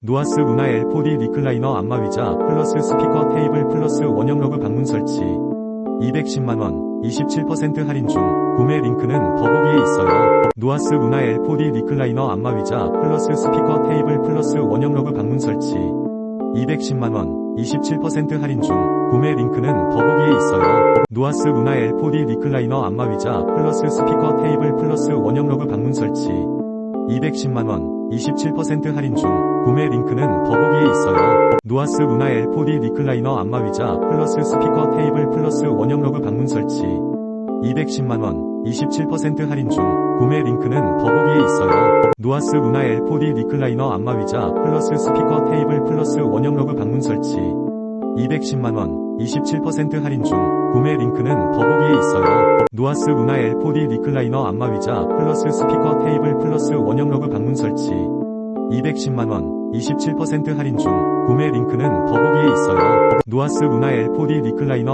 노아스 문화 L4D 리클라이너 안마의자 플러스 스피커 테이블 플러스 원형 러그 방문 설치 210만원 27% 할인 중 구매 링크는 더보기에 있어요. 노아스 문화 L4D 리클라이너 안마의자 플러스 스피커 테이블 플러스 원형 러그 방문 설치 210만원 27% 할인 중 구매 링크는 더보기에 있어요. 노아스 문화 L4D 리클라이너 안마의자 플러스 스피커 테이블 210만원 27% 할인 중 구매 링크는 더보기에 있어요. 노아스 문화 L4D 리클라이너 안마의자 플러스 스피커 테이블 플러스 원형 러그 방문 설치 210만원 27% 할인 중 구매 링크는 더보기에 있어요. 노아스 문화 L4D 리클라이너 안마의자 플러스 스피커 테이블 플러스 원형 러그 방문 설치 210만원 27% 할인 중 구매 링크는 더보기에 있어요. 노아스 문화 L4D 리클라이너 안마의자 플러스 스피커 테이블 플러스 원형 러그 방문 설치 210만원 27% 할인 중 구매 링크는 더보기에 있어요. 노아스 문화 L4D 리클라이너